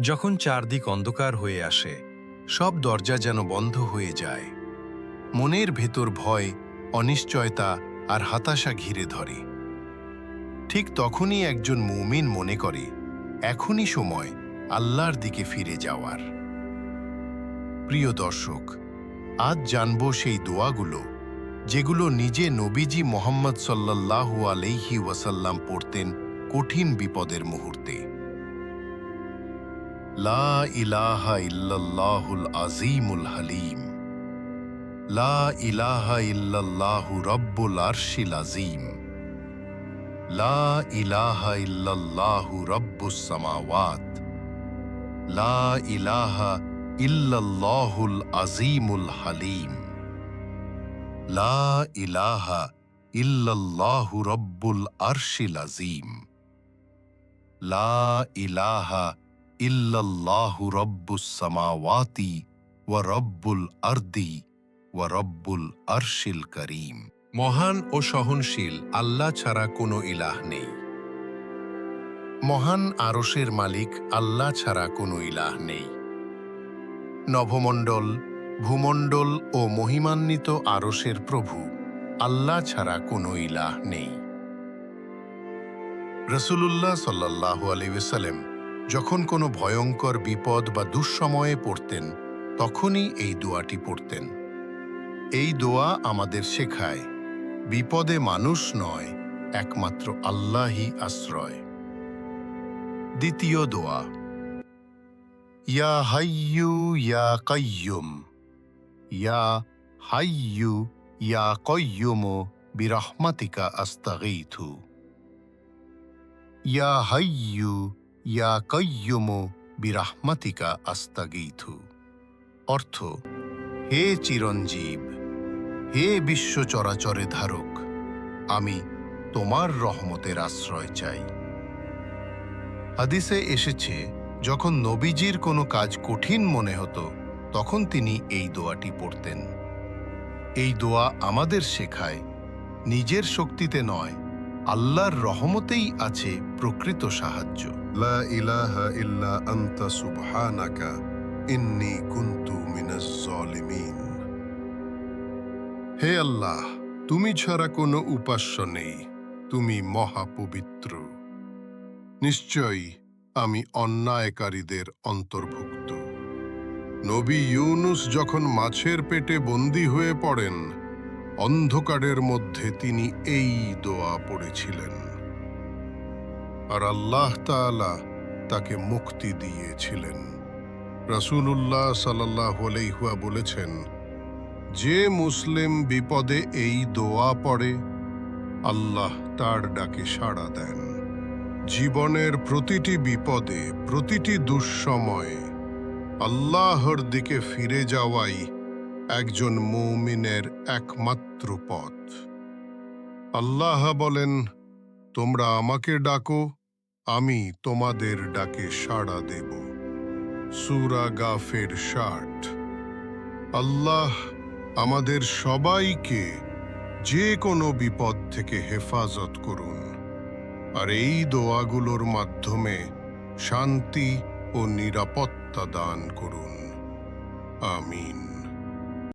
যখন চারদিক অন্ধকার হয়ে আসে, সব দরজা যেন বন্ধ হয়ে যায়। মনের ভেতর ভয়, অনিশ্চয়তা আর হতাশা ঘিরে ধরে। ঠিক তখনই একজন মুমিন মনে করে, এখনই সময় আল্লাহর দিকে ফিরে যাওয়ার। প্রিয় দর্শক, আজ জানব সেই দোয়াগুলো, যেগুলো নিজে নবীজি মোহাম্মদ সাল্লাল্লাহু আলাইহি ওয়াসাল্লাম পড়তেন কঠিন বিপদের মুহূর্তে। লা ইলাহা ইল্লাল্লাহুল আজিমুল হালিম লা ইলাহা ইল্লাল্লাহু রব্বুল আরশিল আজিম লা ইলাহা ইল্লাল্লাহু রব্বুস সামাওয়াত লা ইলাহা ইল্লাল্লাহুল আজিমুল হালিম লা ইলাহা ইল্লাল্লাহু রব্বুল আরশিল আজিম লা ইলাহা ইল্লাল্লাহু রব্বুস সামাওয়াতি ওয়া রব্বুল আরদি ওয়া রব্বুল আরশিল করিম। মহান ও সহনশীল আল্লাহ ছাড়া কোনো ইলাহ নেই। মহান আরশের মালিক আল্লাহ ছাড়া কোনো ইলাহ নেই। নভমণ্ডল ভূমণ্ডল ও মহিমান্বিত আরশের প্রভু আল্লাহ ছাড়া কোনো ইলাহ নেই। রসুলুল্লাহ সাল্লাহ আলিউসাল্লাম যখন কোনো ভয়ঙ্কর বিপদ বা দুঃসময়ে পড়তেন, তখনই এই দোয়াটি পড়তেন। এই দোয়া আমাদের শেখায়, বিপদে মানুষ নয়, একমাত্র আল্লাহই আশ্রয়। দ্বিতীয় দোয়া, ইয়া হাইয়ু ইয়া কাইয়ুম ইয়া হাইয়ু ইয়া কয়ুম বিরহমাতিকা আস্তাগীথু ইয়া হাইয়ু ইয়া কয়ুম বিরহমাতিকা আস্তাগীথু। অর্থ, হে চিরঞ্জীব, হে বিশ্ব চরাচরে ধারক, আমি তোমার রহমতের আশ্রয় চাই। হাদিসে এসেছে, যখন নবীজির কোনো কাজ কঠিন মনে হতো, তখন তিনি এই দোয়াটি পড়তেন। এই দোয়া আমাদের শেখায়, নিজের শক্তিতে নয় আল্লাহর রহমতেই আছে প্রকৃত সাহায্য। লা ইন্নি হে আল্লাহ, তুমি ছাড়া কোনো উপাস্য নেই, তুমি মহাপবিত্র। নিশ্চয়ই আমি অন্যায়কারীদের অন্তর্ভুক্ত। নবী ইউনুস যখন মাছের পেটে বন্দী হয়ে পড়েন অন্ধকারের মধ্যে তিনি এই দোয়া পড়েছিলেন। আর আল্লাহ তাআলা তাকে মুক্তি দিয়েছিলেন। রাসূলুল্লাহ সাল্লাহ আলাইহুয়া বলেছেন, যে মুসলিম বিপদে এই দোয়া পড়ে, আল্লাহ তার ডাকে সাড়া দেন। জীবনের প্রতিটি বিপদে, প্রতিটি দুঃসময়ে আল্লাহর দিকে ফিরে যাওয়াই একজন মৌমিনের একমাত্র পথ। আল্লাহ বলেন, তোমরা আমাকে ডাকো, আমি তোমাদের ডাকে সাড়া দেব। সুরা গাফের ষাট। আল্লাহ আমাদের সবাইকে যে কোনো বিপদ থেকে হেফাজত করুন, আর এই দোয়াগুলোর মাধ্যমে শান্তি ও নিরাপত্তা দান করুন। আমিন।